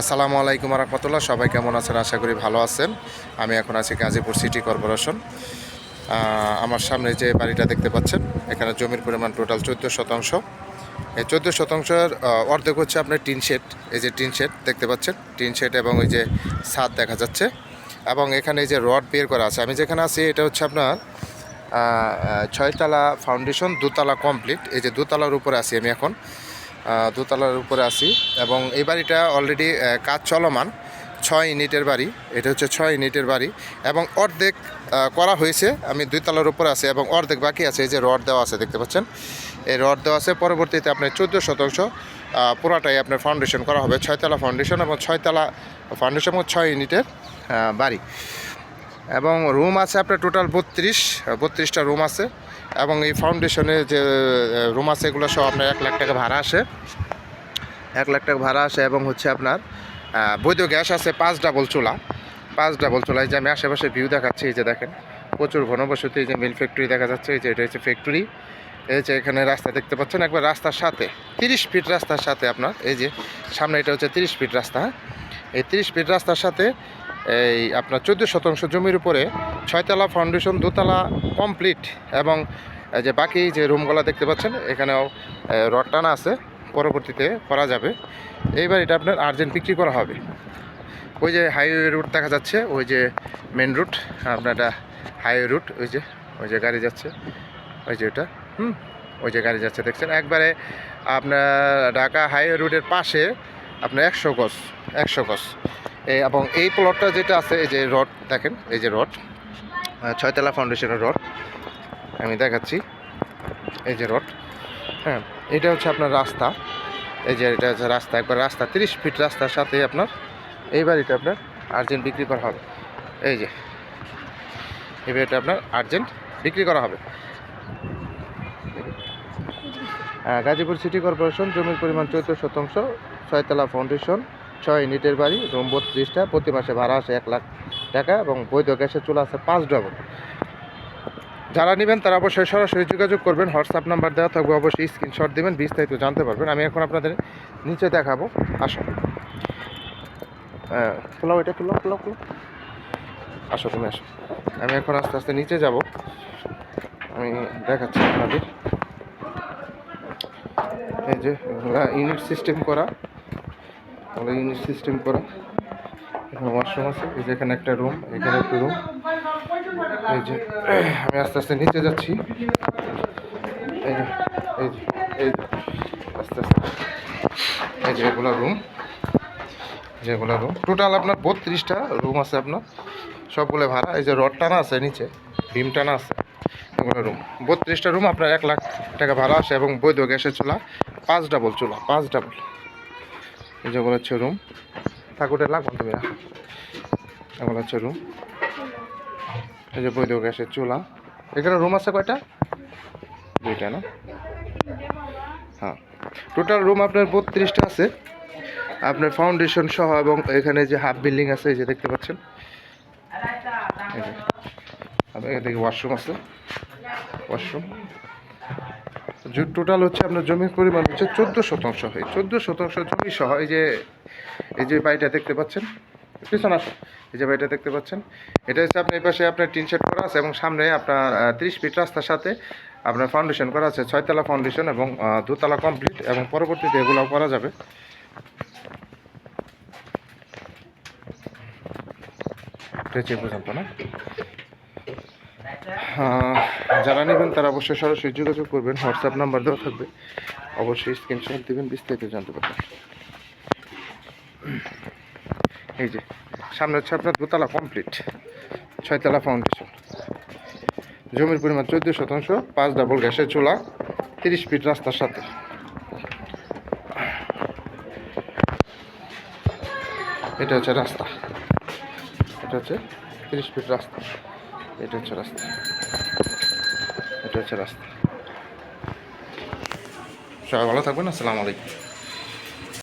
আসসালামু আলাইকুম রহমতুল্লাহ, সবাই কেমন আছেন? আশা করি ভালো আছেন। আমি এখন আছি গাজীপুর সিটি কর্পোরেশন। আমার সামনে যে বাড়িটা দেখতে পাচ্ছেন, এখানে জমির পরিমাণ টোটাল চোদ্দ শতাংশ। এই চোদ্দ শতাংশের অর্ধেক হচ্ছে আপনার টিন শেড, এই যে টিন শেড দেখতে পাচ্ছেন। টিন শেড এবং ওই যে ছাদ দেখা যাচ্ছে। এবং এখানে এই যে রড বের করা আছে। আমি যেখানে আছি, এটা হচ্ছে আপনার ছয়তলা ফাউন্ডেশন দুতলা কমপ্লিট এই যে দুতলার উপরে আছি আমি এখন। দোতলার উপরে আছি এবং এই বাড়িটা অলরেডি কাজ চলমান। ছয় ইউনিটের বাড়ি, এটা হচ্ছে ছয় ইউনিটের বাড়ি এবং অর্ধেক করা হয়েছে। আমি দুই তলার উপরে আছে এবং অর্ধেক বাকি আছে, এই যে রড দেওয়া আছে, দেখতে পাচ্ছেন? এই রড দেওয়া আছে, পরবর্তীতে আপনার চোদ্দ শতাংশ পুরাটাই আপনার ফাউন্ডেশন করা হবে, ছয়তলা ফাউন্ডেশন এবং ছয়তলা ফাউন্ডেশন এবং ছয় ইউনিটের বাড়ি। এবং রুম আছে আপনার টোটাল বত্রিশ, বত্রিশটা রুম আছে। এবং এই ফাউন্ডেশনে যে রুম আছে এগুলো সব আপনার এক লাখ টাকা ভাড়া আসে। এক লাখ টাকা ভাড়া আসে এবং হচ্ছে আপনার বৈধ গ্যাস আছে পাঁচ ডাবল চুলা। পাঁচ ডাবল চুলা এই যে আমি আশেপাশে ভিউ দেখাচ্ছি, এই যে দেখেন, প্রচুর ঘনবসতি, এই যে মিল ফ্যাক্টরি দেখা যাচ্ছে, এই যে এটা হচ্ছে ফ্যাক্টরি এই যে এখানে রাস্তা দেখতে পাচ্ছেন, একবার রাস্তার সাথে, তিরিশ ফিট রাস্তার সাথে আপনার, এই যে সামনে এটা হচ্ছে তিরিশ ফিট রাস্তা হ্যাঁ? এই তিরিশ ফিট রাস্তার সাথে এই আপনার চোদ্দ শতাংশ জমির উপরে ছয়তলা ফাউন্ডেশন দোতলা কমপ্লিট এবং যে বাকি যে রুমগুলো দেখতে পাচ্ছেন, এখানেও রড টানা আছে, পরবর্তীতে করা যাবে। এইবার এটা আপনার আর্জেন্ট বিক্রি করা হবে। ওই যে হাইওয়ে রুট দেখা যাচ্ছে, ওই যে মেন রুট আপনার হাইওয়ে রুট ওই যে ওই যে গাড়ি যাচ্ছে, ওই যে ওটা হুম, ওই যে গাড়ি যাচ্ছে, দেখছেন? একবারে আপনার ঢাকা হাইওয়ে রুটের পাশে আপনার একশো গজ একশো গজ। এবং এই প্লটটা যেটা আছে এই যে রড দেখেন এই যে রড ছয়তলা ফাউন্ডেশনের রড আমি দেখাচ্ছি এই যে রড হ্যাঁ এটা হচ্ছে আপনার রাস্তা এই যে এটা হচ্ছে রাস্তা একবার রাস্তা তিরিশ ফিট রাস্তার সাথে আপনার এই বাড়িটা আপনার আর্জেন্ট বিক্রি করা হবে এই যে এই বাড়িটা আপনার আর্জেন্ট বিক্রি করা হবে। আহ, গাজীপুর সিটি কর্পোরেশন জমির পরিমাণ চৌদ্দ শতাংশ ছয়তলা ফাউন্ডেশন ছয় ইউনিটের বাড়ি, রুম বত্রিশটা, প্রতি মাসে ভাড়া আসে এক লাখ টাকা এবং বৈধ গ্যাসের চুলা আছে পাঁচ ডবল। যারা নেবেন তারা অবশ্যই সরাসরি যোগাযোগ করবেন, হোয়াটসঅ্যাপ নাম্বার দেওয়া থাকবে, অবশ্যই স্ক্রিনশট দেবেন, বিস্তারিত জানতে পারবেন। আমি এখন আপনাদের নিচে দেখাবো আসো হ্যাঁ খোলাও এটা খোলো খোলো খোলো আসো তুমি, আসো। আমি এখন আস্তে আস্তে নিচে যাব। আমি দেখাচ্ছি আপনাদের। এই যে, ইউনিট সিস্টেম করা। এগুলো ইউনিট সিস্টেম করা এখানে ওয়াশরুম আছে, এই যে এখানে একটা রুম এখানে একটা রুম এই যে, আমি আস্তে আস্তে নিচে যাচ্ছি। এই যে এই যে, এই আস্তে আস্তে। এই যে এগুলো রুম যেগুলো রুম টোটাল আপনার বত্রিশটা রুম আছে আপনার। সবগুলো ভাড়া, এই যে রড টানা আছে নিচে ডিম টানা আছে এগুলো রুম বত্রিশটা রুম আপনার এক লাখ টাকা ভাড়া আসে এবং বৈধ গ্যাসের চুলা, পাঁচ ডাবল চুলা, পাঁচ ডাবল যেগুলো হচ্ছে রুম ঠাকুরটা লাগবে তুমি? এগুলো হচ্ছে রুম এই যে বৈধ গ্যাসের চুলা। এখানে রুম আছে কয়টা? দুইটা, না? হ্যাঁ। টোটাল রুম আপনার বত্রিশটা আছে। আপনার ফাউন্ডেশন সহ এবং এখানে যে হাফ বিল্ডিং আছে, এই যে দেখতে পাচ্ছেন। আপনার এদিকে ওয়াশরুম আছে। ওয়াশরুম টোটাল হচ্ছে আপনার জমির পরিমাণ হচ্ছে চোদ্দ শতাংশ। হয় চোদ্দ শতাংশ জমি সহ এই যে এই যে বাড়িটা দেখতে পাচ্ছেন, পিছন আসো এই যে বাড়িটা দেখতে পাচ্ছেন, এটা হচ্ছে আপনার এই পাশে আপনার টিন শেড করা আছে এবং সামনে আপনার তিরিশ ফিট রাস্তার সাথে আপনার ফাউন্ডেশন করা আছে, ছয়তলা ফাউন্ডেশন এবং দুতলা কমপ্লিট এবং পরবর্তীতে এগুলো করা যাবে। পর্যন্ত না? যারা নেবেন তারা অবশ্যই সরাসরি যোগাযোগ করবেন হোয়াটসঅ্যাপ নাম্বার দেওয়া থাকবে। অবশ্যই স্ক্রিনশট দেবেন, বিস্তারিত জানতে পারবেন। এই যে, সামনে হচ্ছে আপনার দোতলা কমপ্লিট ছয়তলা ফাউন্ডেশন জমির পরিমাণ চোদ্দ শতাংশ, পাঁচ ডাবল গ্যাসের চুলা, তিরিশ ফিট রাস্তার সাথে। এটা হচ্ছে রাস্তা। এটা হচ্ছে তিরিশ ফিট রাস্তা। এটা হচ্ছে রাস্তা। এটা হচ্ছে রাস্তা। সবাই ভালো থাকবেন আসসালামু আলাইকুম।